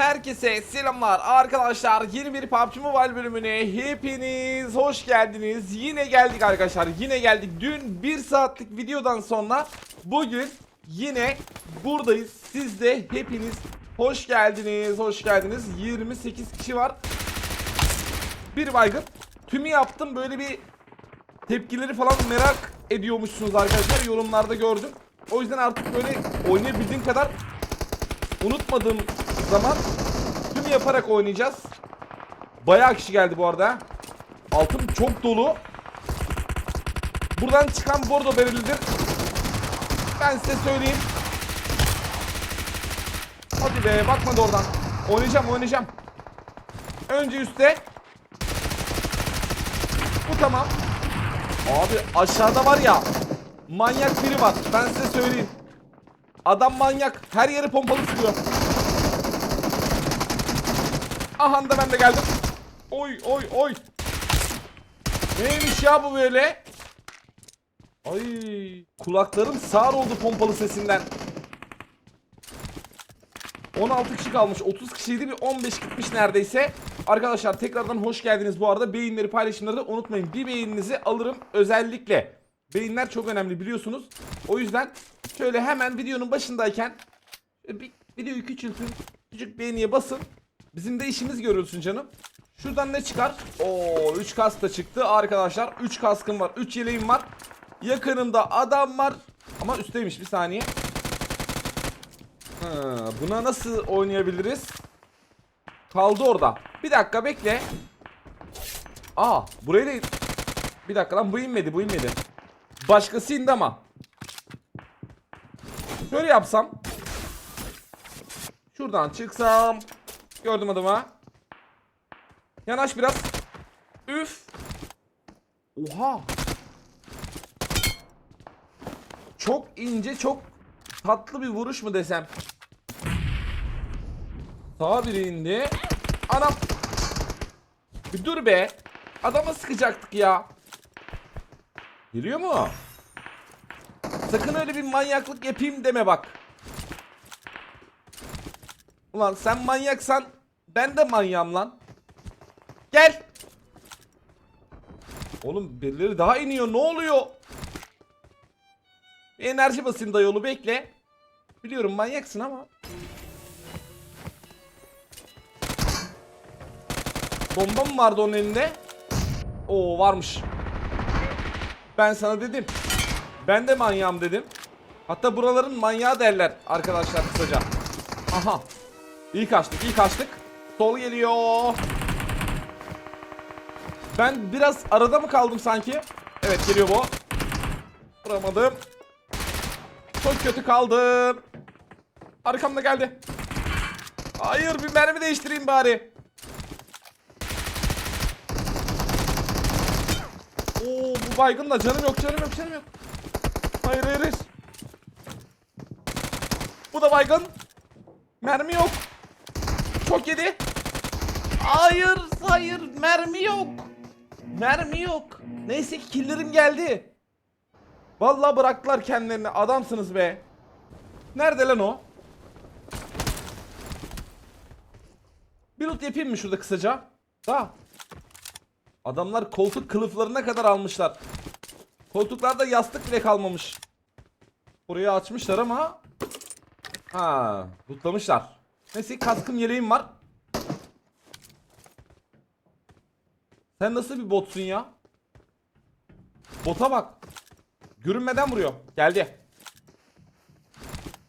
Herkese selamlar arkadaşlar. Yeni bir PUBG Mobile bölümüne hepiniz hoş geldiniz. Yine geldik arkadaşlar. Yine geldik. Dün 1 saatlik videodan sonra bugün yine buradayız. Siz de hepiniz hoş geldiniz. Hoş geldiniz. 28 kişi var. Bir baygın. Tümü yaptım. Böyle bir tepkileri falan merak ediyormuşsunuz arkadaşlar. Yorumlarda gördüm. O yüzden artık böyle oynayabildiğim kadar unutmadığım zaman tüm yaparak oynayacağız. Bayağı kişi geldi bu arada. Altın çok dolu. Buradan çıkan bordo berelidir. Ben size söyleyeyim. Hadi be bakmadı oradan. Oynayacağım oynayacağım. Önce üstte. Bu tamam. Abi aşağıda var ya. Manyak biri var. Ben size söyleyeyim. Adam manyak. Her yeri pompalı sıkıyor. Aha da ben de geldim. Oy oy oy. Neymiş ya bu böyle? Ay kulaklarım sağır oldu pompalı sesinden. 16 kişi kalmış. 30 kişiydi bir 15 gitmiş neredeyse. Arkadaşlar tekrardan hoş geldiniz bu arada. Beğenileri paylaşımları da unutmayın. Bir beğeninizi alırım özellikle. Beğeniler çok önemli biliyorsunuz. O yüzden şöyle hemen videonun başındayken bir videoyu küçültün. Küçük beğeniye basın. Bizim de işimiz görülsün canım. Şuradan ne çıkar? Oo 3 kask da çıktı arkadaşlar. 3 kaskım var. 3 yeleğim var. Yakınımda adam var. Ama üstteymiş bir saniye. Ha, buna nasıl oynayabiliriz? Kaldı orada. Bir dakika bekle. Aa buraya da... Bir dakika lan bu inmedi bu inmedi. Başkası indi ama. Şöyle yapsam. Şuradan çıksam. Gördüm adamı. Yanaş biraz. Üf. Oha. Çok ince çok tatlı bir vuruş mu desem. Sağa biri indi. Anam. Bir dur be. Adama sıkacaktık ya. Geliyor mu? Sakın öyle bir manyaklık yapayım deme bak. Ulan sen manyaksan ben de manyağım lan. Gel. Oğlum birileri daha iniyor. Ne oluyor? Bir enerji basayım da yolu bekle. Biliyorum manyaksın ama. Bomba mı vardı onun elinde? Oo varmış. Ben sana dedim. Ben de manyağım dedim. Hatta buraların manyağı derler arkadaşlar kısaca. Aha. İyi kaçtık, iyi kaçtık. Sol geliyor. Ben biraz arada mı kaldım sanki? Evet geliyor bu. Vuramadım. Çok kötü kaldım. Arkamda geldi. Hayır bir mermi değiştireyim bari. Oo bu baygın da canım yok canım yok canım yok. Hayır hayır hayır. Bu da baygın. Mermi yok. Çok yedi. Hayır hayır mermi yok. Mermi yok. Neyse ki killerim geldi. Vallahi bıraktılar kendilerini. Adamsınız be. Nerede lan o? Bir loot yapayım mı şurada kısaca? Da. Adamlar koltuk kılıflarına kadar almışlar. Koltuklarda yastık bile kalmamış. Burayı açmışlar ama Ha, lootlamışlar. Neyse kaskım yeleğim var. Sen nasıl bir botsun ya? Bota bak. Görünmeden vuruyor. Geldi.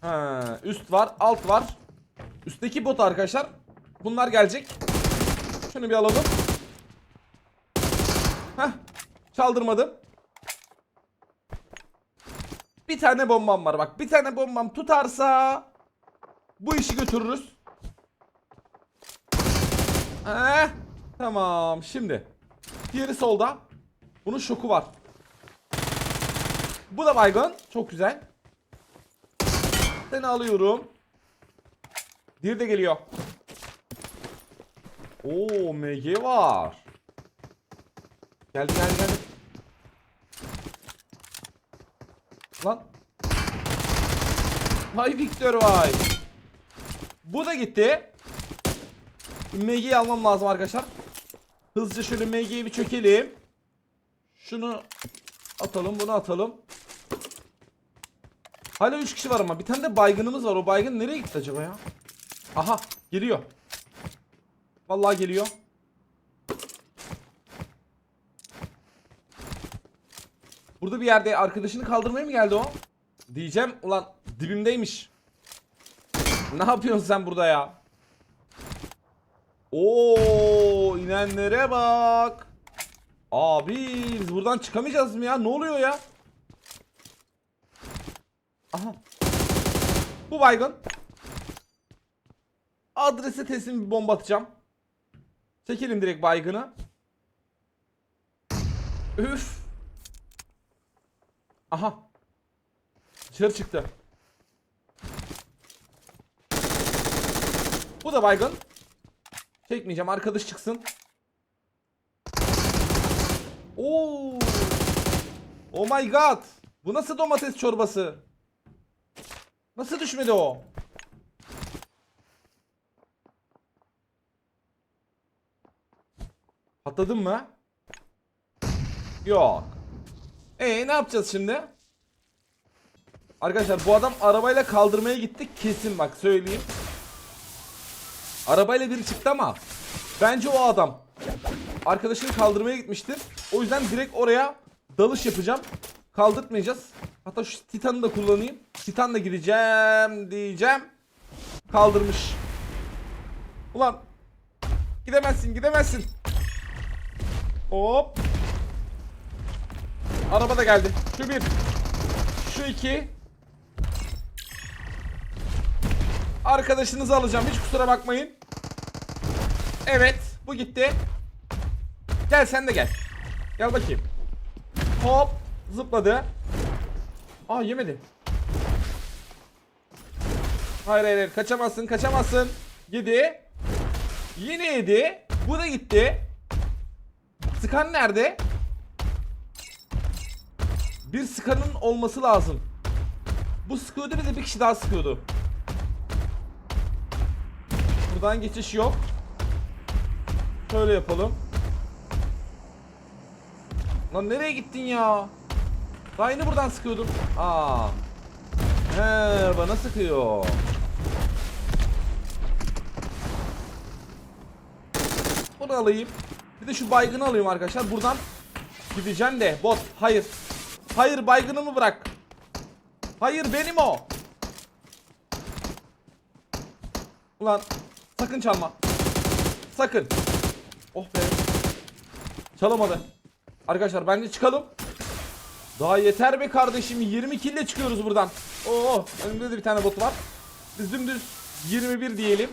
Ha, üst var, alt var. Üstteki bot arkadaşlar. Bunlar gelecek. Şunu bir alalım. Heh. Çaldırmadım. Bir tane bombam var bak. Bir tane bombam tutarsa bu işi götürürüz. Heh. Tamam şimdi. Diğeri solda. Bunun şoku var. Bu da baygın. Çok güzel. Seni alıyorum. Diğeri de geliyor. Oo MG var. Geldi geldi geldi. Lan. Vay Victor vay. Bu da gitti. MG'yi almam lazım arkadaşlar. Hızlıca şöyle MG'yi bir çökelim. Şunu atalım bunu atalım. Hala 3 kişi var ama bir tane de baygınımız var. O baygın nereye gitti acaba ya? Aha geliyor. Vallahi geliyor. Burada bir yerde arkadaşını kaldırmaya mı geldi o? Diyeceğim ulan dibimdeymiş. Ne yapıyorsun sen burada ya? Oo inenlere bak. Abi biz buradan çıkamayacağız mı ya? Ne oluyor ya? Aha. Bu baygın. Adrese teslim bir bomba atacağım. Çekelim direkt baygını. Üf. Aha. Dışarı çıktı. Bu da baygın. Çekmeyeceğim arkadaş çıksın. Oo. Oh my god. Bu nasıl domates çorbası? Nasıl düşmedi o? Patladın mı? Yok. Ee ne yapacağız şimdi? Arkadaşlar bu adam arabayla kaldırmaya gittik kesin bak söyleyeyim. Arabayla biri çıktı ama bence o adam arkadaşını kaldırmaya gitmiştir. O yüzden direkt oraya dalış yapacağım. Kaldırtmayacağız. Hatta şu Titan'ı da kullanayım. Titan'la gideceğim diyeceğim. Kaldırmış. Ulan gidemezsin gidemezsin. Hop. Araba da geldi. Şu bir. Şu iki. Arkadaşınızı alacağım. Hiç kusura bakmayın. Evet. Bu gitti. Gel sen de gel. Gel bakayım. Hop. Zıpladı. Aa yemedi. Hayır hayır. Kaçamazsın kaçamazsın. Yedi. Yine yedi. Bu da gitti. Sıkan nerede? Bir sıkanın olması lazım. Bu sıkıyordu bir de bir kişi daha sıkıyordu. Buradan geçiş yok. Şöyle yapalım. Lan nereye gittin ya? Daha buradan sıkıyordum. Aa. He bana sıkıyor. Bunu alayım. Bir de şu baygını alayım arkadaşlar. Buradan gideceğim de. Bot hayır. Hayır baygınımı bırak. Hayır benim o. Ulan sakın çalma. Sakın. Oh be. Çalamadı. Arkadaşlar bence çıkalım. Daha yeter be kardeşim. 20 kille çıkıyoruz buradan. Oo, önümde de bir tane bot var. Biz dümdüz 21 diyelim.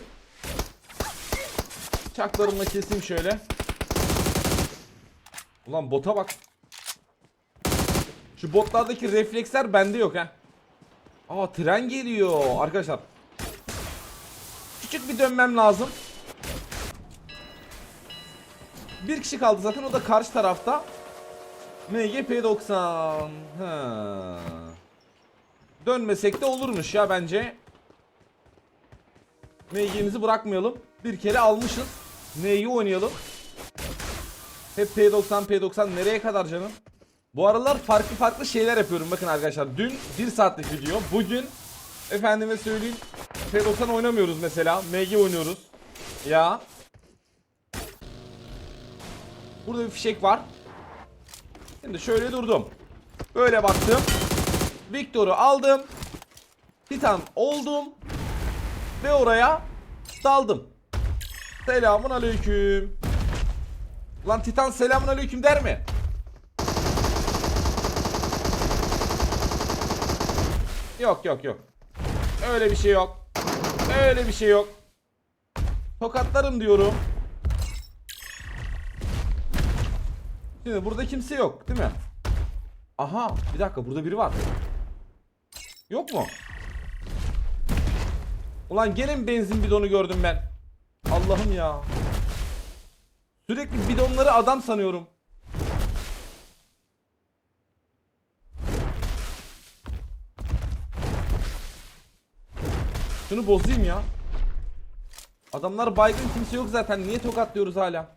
Çaklarımla keseyim şöyle. Ulan bota bak. Şu botlardaki refleksler bende yok ha. Aa tren geliyor arkadaşlar. Küçük bir dönmem lazım. Bir kişi kaldı zaten o da karşı tarafta. MGP90. Ha. Dönmesek de olurmuş ya bence. MG'mizi bırakmayalım. Bir kere almışız. Neyi oynayalım? Hep P90 P90 nereye kadar canım? Bu aralar farklı farklı şeyler yapıyorum bakın arkadaşlar. Dün 1 saatlik video. Bugün efendime söyleyeyim P90 oynamıyoruz mesela. MG oynuyoruz. Ya. Burada bir fişek var. Şimdi şöyle durdum. Böyle baktım. Victor'u aldım. Titan oldum. Ve oraya daldım. Selamun aleyküm. Lan Titan selamun aleyküm der mi? Yok yok yok. Öyle bir şey yok. Öyle bir şey yok. Tokatlarım diyorum. Şimdi burada kimse yok değil mi? Aha bir dakika burada biri var. Yok mu? Ulan gene mi benzin bidonu gördüm ben? Allah'ım ya. Sürekli bidonları adam sanıyorum. Şunu bozayım ya. Adamlar baygın kimse yok zaten. Niye tokatlıyoruz hala?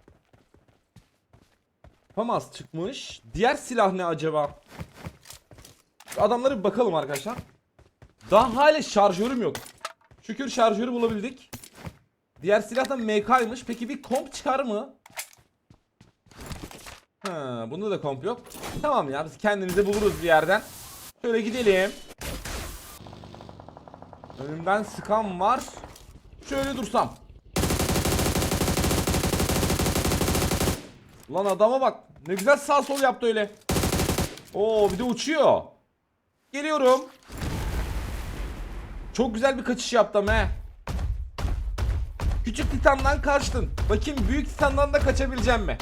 Famas çıkmış. Diğer silah ne acaba? Şu Adamlara bir bakalım arkadaşlar. Daha hala şarjörüm yok. Şükür şarjörü bulabildik. Diğer silah da MK'ymış. Peki bir komp çıkar mı? Ha, bunda da komp yok. Tamam ya biz kendimize buluruz bir yerden. Şöyle gidelim. Önümden sıkan var. Şöyle dursam. Lan adama bak. Ne güzel sağ sol yaptı öyle. Oo bir de uçuyor. Geliyorum. Çok güzel bir kaçış yaptım he. Küçük titandan kaçtın. Bakayım büyük titandan da kaçabileceğim mi?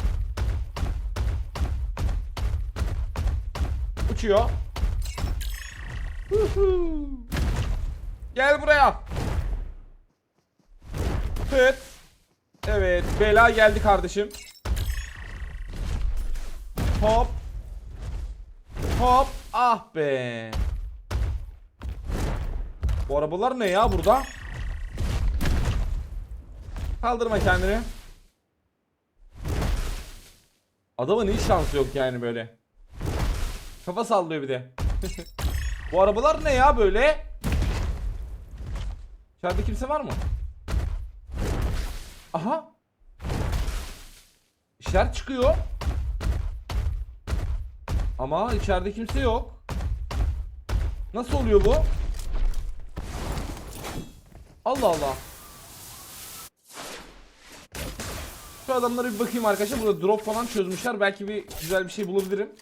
Uçuyor. Huhu. Gel buraya. Pıt. Evet, bela geldi kardeşim. Hop. Hop. Ah be. Bu arabalar ne ya burada? Kaldırma kendini. Adamın hiç şansı yok yani böyle. Kafa sallıyor bir de. Bu arabalar ne ya böyle? İçeride kimse var mı? Aha. İşler çıkıyor. Ama içeride kimse yok. Nasıl oluyor bu? Allah Allah. Şu adamlara bir bakayım arkadaşlar. Burada drop falan çözmüşler. Belki bir güzel bir şey bulabilirim.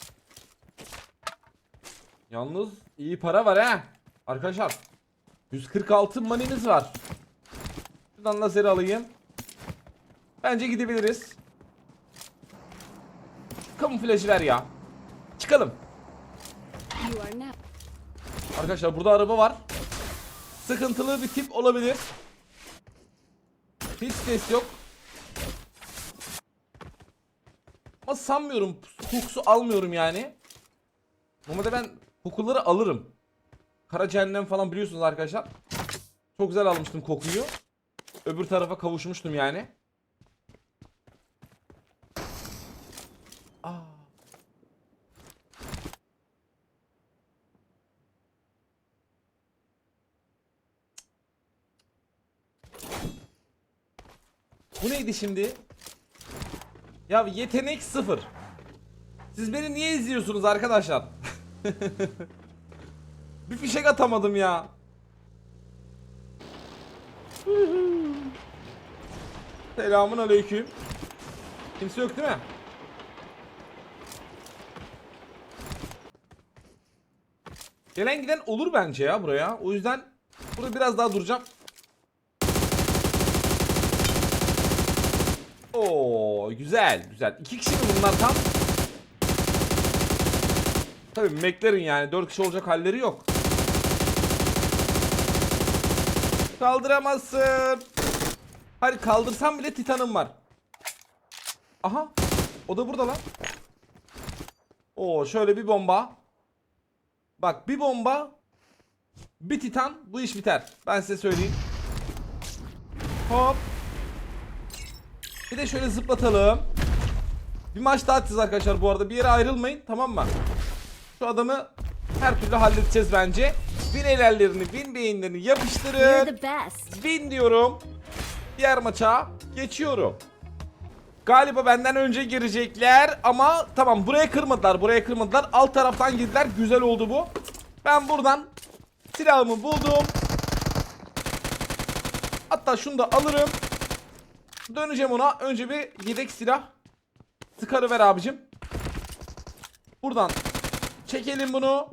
Yalnız iyi para var ha. Arkadaşlar. 146 manimiz var. Şuradan lazeri alayım. Bence gidebiliriz. Kamuflajı ver ya. Çıkalım. Arkadaşlar burada araba var. Sıkıntılı bir tip olabilir. Hiç ses yok. Ama sanmıyorum. Kokusu almıyorum yani. Normalde ben kokuları alırım. Kara cehennem falan biliyorsunuz arkadaşlar. Çok güzel almıştım kokuyu. Öbür tarafa kavuşmuştum yani. Aa. Bu neydi şimdi? Ya yetenek sıfır. Siz beni niye izliyorsunuz arkadaşlar? Bir fişek atamadım ya. Selamun aleyküm. Kimse yok değil mi? Gelen giden olur bence ya buraya. O yüzden burada biraz daha duracağım. Oo güzel güzel. İki kişi mi bunlar tam? Tabii McLaren yani 4 kişi olacak halleri yok. Kaldıramazsın. Hayır kaldırsam bile titanım var. Aha. O da burada lan. Oo şöyle bir bomba. Bak bir bomba. Bir titan bu iş biter. Ben size söyleyeyim. Hop. Bir de şöyle zıplatalım. Bir maç daha atacağız arkadaşlar bu arada. Bir yere ayrılmayın tamam mı? Şu adamı her türlü halledeceğiz bence. Win helallerini, win beyinlerini yapıştırın. Win diyorum. Diğer maça geçiyorum. Galiba benden önce girecekler ama tamam buraya kırmadılar buraya kırmadılar alt taraftan girdiler güzel oldu bu. Ben buradan silahımı buldum. Hatta şunu da alırım. Döneceğim ona önce bir yedek silah. Sıkarı ver abicim. Buradan çekelim bunu.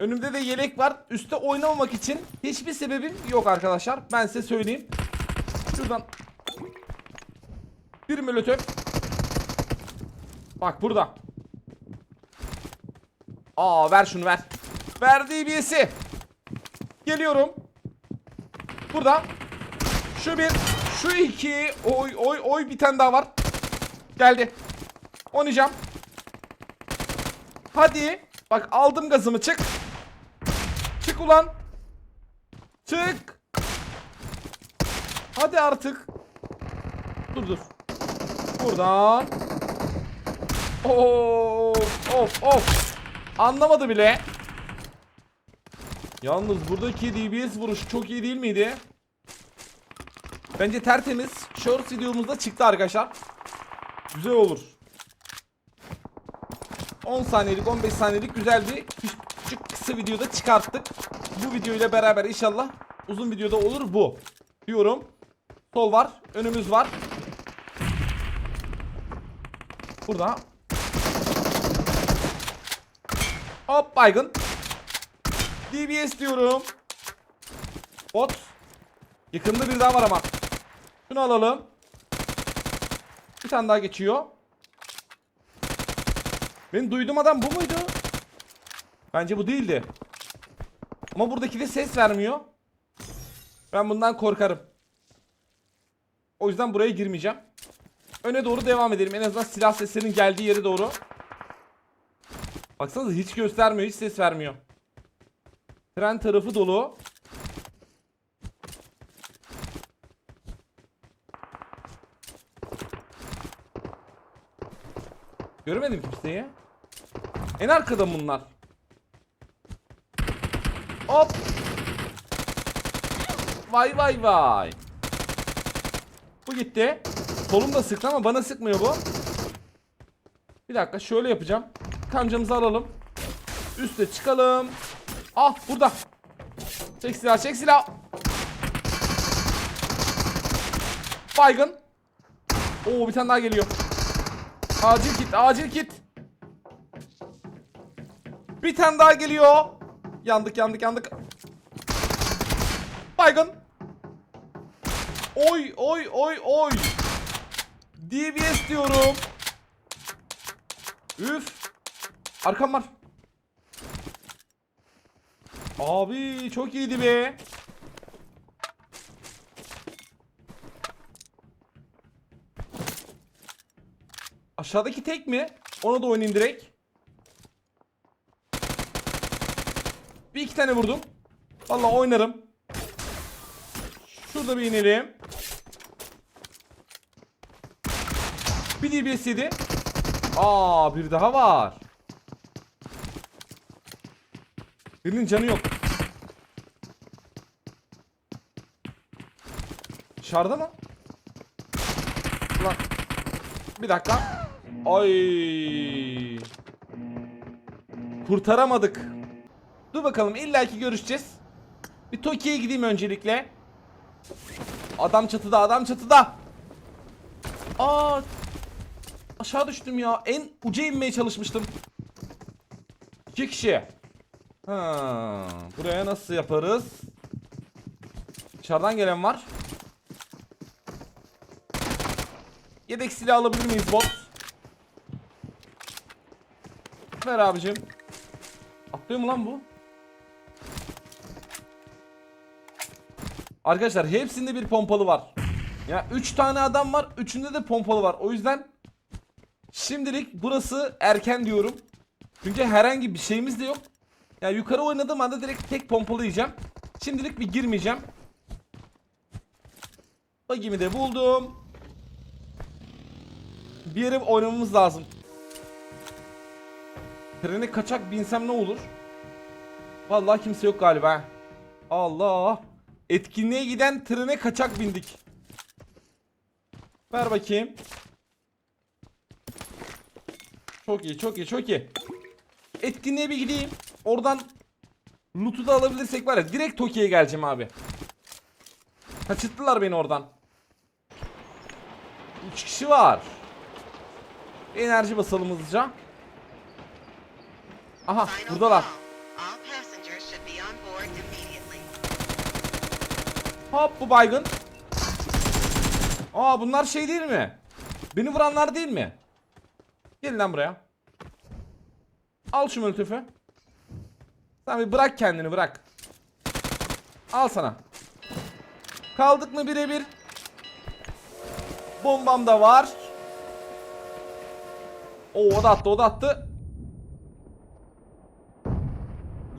Önümde de yelek var. Üste oynamamak için hiçbir sebebim yok arkadaşlar. Ben size söyleyeyim. Şuradan bir molotof. Bak burada. Aa ver şunu ver. Verdiği birisi. Geliyorum. Burada. Şu bir. Şu iki. Oy oy oy bir tane daha var. Geldi. Oynayacağım. Hadi. Bak aldım gazımı çık. Çık ulan. Çık. Hadi artık. Dur dur. Buradan. Of of of. Anlamadı bile. Yalnız buradaki DBS vuruş çok iyi değil miydi? Bence tertemiz. Shorts videomuzda çıktı arkadaşlar. Güzel olur. 10 saniyelik 15 saniyelik güzel bir kısa videoda çıkarttık. Bu videoyla beraber inşallah uzun videoda olur bu. Diyorum. Sol var. Önümüz var. Burada. Hop baygın. DBS diyorum. Bot. Yakında bir daha var ama. Şunu alalım. Bir tane daha geçiyor. Benim duyduğum adam bu muydu? Bence bu değildi. Ama buradaki de ses vermiyor. Ben bundan korkarım. O yüzden buraya girmeyeceğim. Öne doğru devam edelim. En azından silah seslerinin geldiği yere doğru. Baksanıza hiç göstermiyor, hiç ses vermiyor. Tren tarafı dolu. Göremedim kimseyi. En arkada bunlar. Hop. Vay vay vay. Bu gitti. Solum da sıktı ama bana sıkmıyor bu. Bir dakika şöyle yapacağım. Kamcamızı alalım. Üste çıkalım. Ah burada. Çek silah çek silah. Baygın. Oo bir tane daha geliyor. Acil kit acil kit. Bir tane daha geliyor. Yandık yandık yandık. Baygın. Oy oy oy oy. DBS diyorum. Üf. Arkam var. Abi çok iyiydi be. Aşağıdaki tek mi? Ona da oynayayım direkt. İki tane vurdum. Vallahi oynarım. Şurada bir inelim. Bir DBS yedi. Aa bir daha var. Birinin canı yok. Dışarıda mı? Ulan. Bir dakika. Ay. Kurtaramadık. Dur bakalım illaki görüşeceğiz. Bir Tokyo'ya gideyim öncelikle. Adam çatıda, adam çatıda. Aa! Aşağı düştüm ya. En uca inmeye çalışmıştım. İki kişi. Ha, buraya nasıl yaparız? Dışarıdan gelen var. Yedek silah alabilir miyiz bot? Ver abicim. Atlıyor mu lan bu? Arkadaşlar hepsinde bir pompalı var. Ya 3 tane adam var. Üçünde de pompalı var. O yüzden şimdilik burası erken diyorum. Çünkü herhangi bir şeyimiz de yok. Ya yukarı oynadığım anda direkt tek pompalı yiyeceğim. Şimdilik bir girmeyeceğim. Bagimi de buldum. Bir yere oynamamız lazım. Trene kaçak binsem ne olur? Vallahi kimse yok galiba. Allah. Etkinliğe giden trene kaçak bindik. Ver bakayım. Çok iyi, çok iyi, çok iyi. Etkinliğe bir gideyim. Oradan loot'u da alabilirsek var ya direkt Tokyo'ya geleceğim abi. Kaçırttılar beni oradan. 3 kişi var. Enerji basalım hızlıca. Aha buradalar. Hop bu baygın. Aa bunlar şey değil mi? Beni vuranlar değil mi? Gelin lan buraya. Al şu mültüfü. Sen bir bırak kendini bırak. Al sana. Kaldık mı birebir? Bombam da var. Oo o da attı o da attı.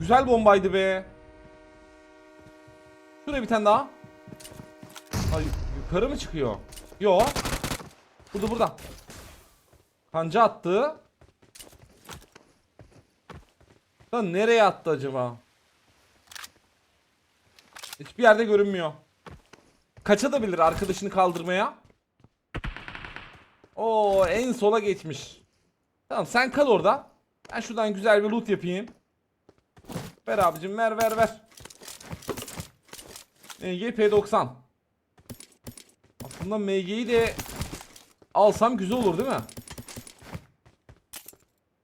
Güzel bombaydı be. Şuraya bir tane daha. Ay, yukarı mı çıkıyor? Yo. Burada burada. Kanca attı. Lan nereye attı acaba? Hiçbir yerde görünmüyor. Kaça da bilir arkadaşını kaldırmaya. O en sola geçmiş. Tamam sen kal orada. Ben şuradan güzel bir loot yapayım. Ver abicim ver ver ver. E, YP90. Bundan MG'yi de alsam güzel olur değil mi?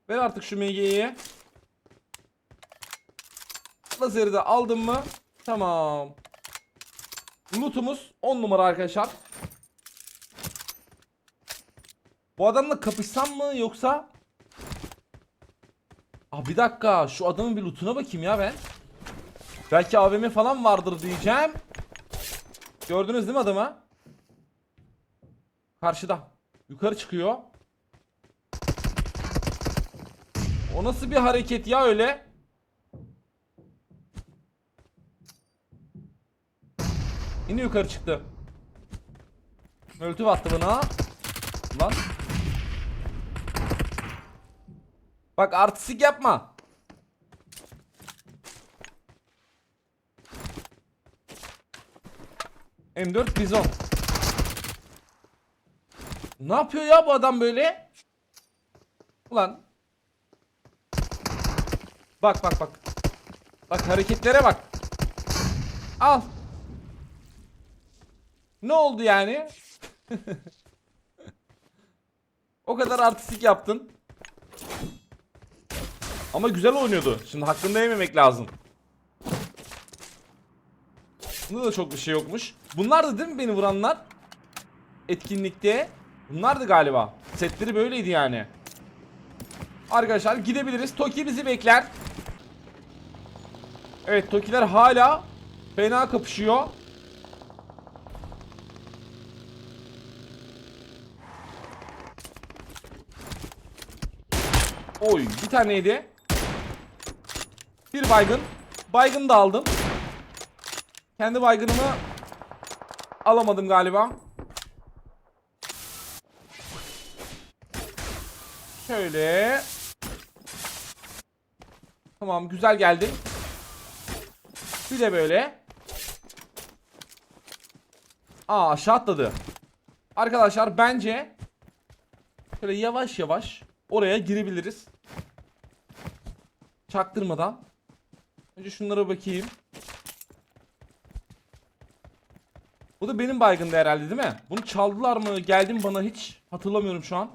Ver artık şu MG'yi. Lazeri de aldım mı? Tamam. Lootumuz 10 numara arkadaşlar. Bu adamla kapışsam mı yoksa? Ah bir dakika şu adamın bir lootuna bakayım ya ben. Belki AVM falan vardır diyeceğim. Gördünüz değil mi adamı? Karşıda. Yukarı çıkıyor. O nasıl bir hareket ya öyle? Yine yukarı çıktı. Möltü attı bana. Lan. Bak artistik yapma. M4 Bizon. Ne yapıyor ya bu adam böyle? Ulan. Bak bak bak. Bak hareketlere bak. Al. Ne oldu yani? o kadar artistik yaptın. Ama güzel oynuyordu. Şimdi hakkında yememek lazım. Bunda da çok bir şey yokmuş. Bunlardı değil mi beni vuranlar? Etkinlikte. Bunlardı galiba. Setleri böyleydi yani. Arkadaşlar gidebiliriz. Toki bizi bekler. Evet Tokiler hala fena kapışıyor. Oy bir taneydi. Bir baygın. Baygın da aldım. Kendi baygınımı alamadım galiba. Şöyle. Tamam güzel geldi. Bir de böyle. Aa aşağı atladı. Arkadaşlar bence şöyle yavaş yavaş oraya girebiliriz. Çaktırmadan. Önce şunlara bakayım. Bu da benim baygındı herhalde değil mi? Bunu çaldılar mı? Geldi mi bana hiç hatırlamıyorum şu an.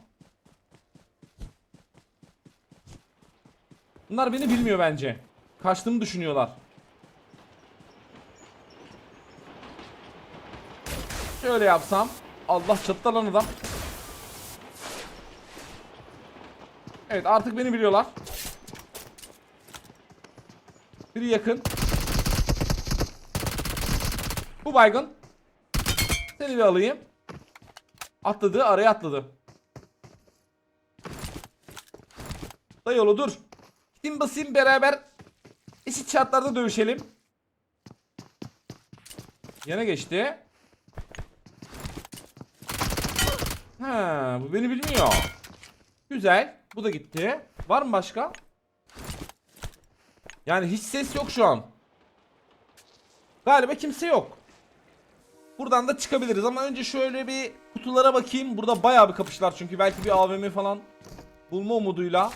Bunlar beni bilmiyor bence. Kaçtığımı düşünüyorlar. Şöyle yapsam. Allah çatıda lan adam. Evet artık beni biliyorlar. Biri yakın. Bu baygın. Seni bir alayım. Atladı araya atladı. Dayı yolu dur. Gidin basayım beraber eşit şartlarda dövüşelim. Yana geçti. Ha, bu beni bilmiyor. Güzel. Bu da gitti. Var mı başka? Yani hiç ses yok şu an. Galiba kimse yok. Buradan da çıkabiliriz ama önce şöyle bir kutulara bakayım. Burada bayağı bir kapışlar çünkü belki bir AVM falan bulma umuduyla.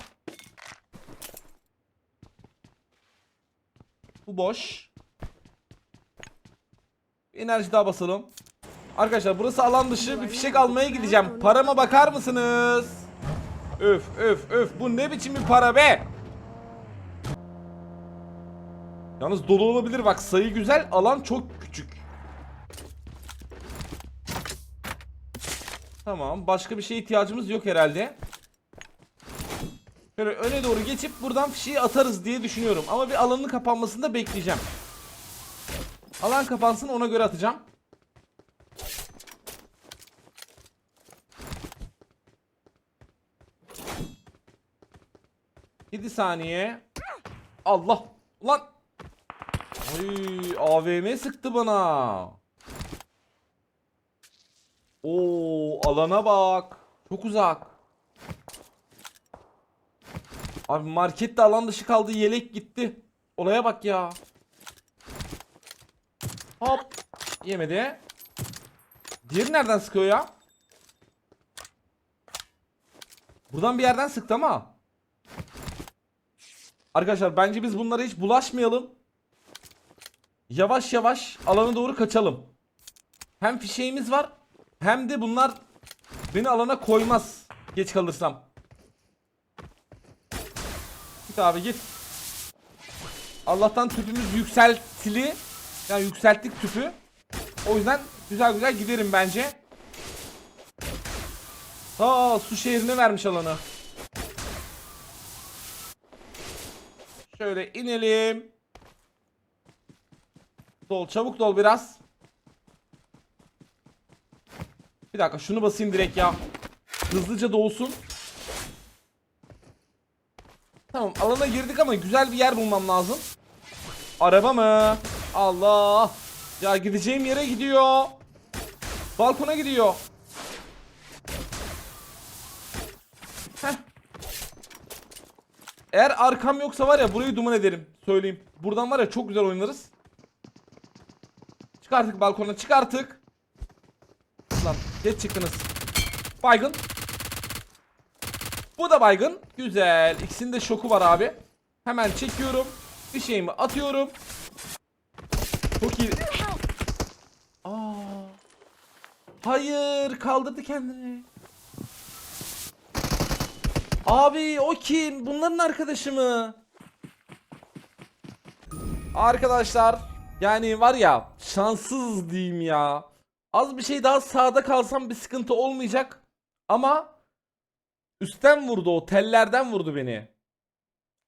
Bu boş. Bir enerji daha basalım. Arkadaşlar burası alan dışı bir fişek almaya gideceğim. Parama bakar mısınız? Öf öf öf bu ne biçim bir para be? Yalnız dolu olabilir bak sayı güzel alan çok küçük. Tamam başka bir şeye ihtiyacımız yok herhalde. Şöyle öne doğru geçip buradan fişeği atarız diye düşünüyorum. Ama bir alanın kapanmasını da bekleyeceğim. Alan kapansın ona göre atacağım. Yedi saniye. Allah. Ulan. Ay AVM sıktı bana. Oo alana bak. Çok uzak. Abi markette alan dışı kaldı. Yelek gitti. Olaya bak ya. Hop. Yemedi. Diğeri nereden sıkıyor ya? Buradan bir yerden sıktı ama. Arkadaşlar bence biz bunlara hiç bulaşmayalım. Yavaş yavaş alana doğru kaçalım. Hem fişeğimiz var hem de bunlar beni alana koymaz geç kalırsam. Git abi git. Allah'tan tüpümüz yükseltili. Yani yükselttik tüpü. O yüzden güzel güzel giderim bence. Ha su şehrine vermiş alanı. Şöyle inelim. Dol çabuk dol biraz. Bir dakika şunu basayım direkt ya. Hızlıca dolsun. Tamam alana girdik ama güzel bir yer bulmam lazım. Araba mı? Allah. Ya gideceğim yere gidiyor. Balkona gidiyor. Heh. Eğer arkam yoksa var ya burayı duman ederim. Söyleyeyim. Buradan var ya çok güzel oynarız. Çık artık balkona çık artık. Lan geç çıktınız. Baygın. Bu da baygın. Güzel. İkisinin de şoku var abi. Hemen çekiyorum. Bir şeyimi atıyorum. Çok iyi. Aa. Hayır kaldırdı kendini. Abi o kim? Bunların arkadaşı mı? Arkadaşlar yani var ya şanssız diyeyim ya. Az bir şey daha sağda kalsam bir sıkıntı olmayacak. Ama üstten vurdu o tellerden vurdu beni.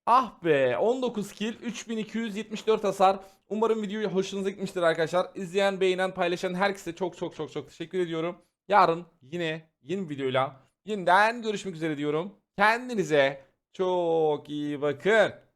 Ah be 19 kill 3274 hasar. Umarım video hoşunuza gitmiştir arkadaşlar. İzleyen, beğenen, paylaşan herkese çok çok çok çok teşekkür ediyorum. Yarın yine yeni videoyla yeniden görüşmek üzere diyorum. Kendinize çok iyi bakın.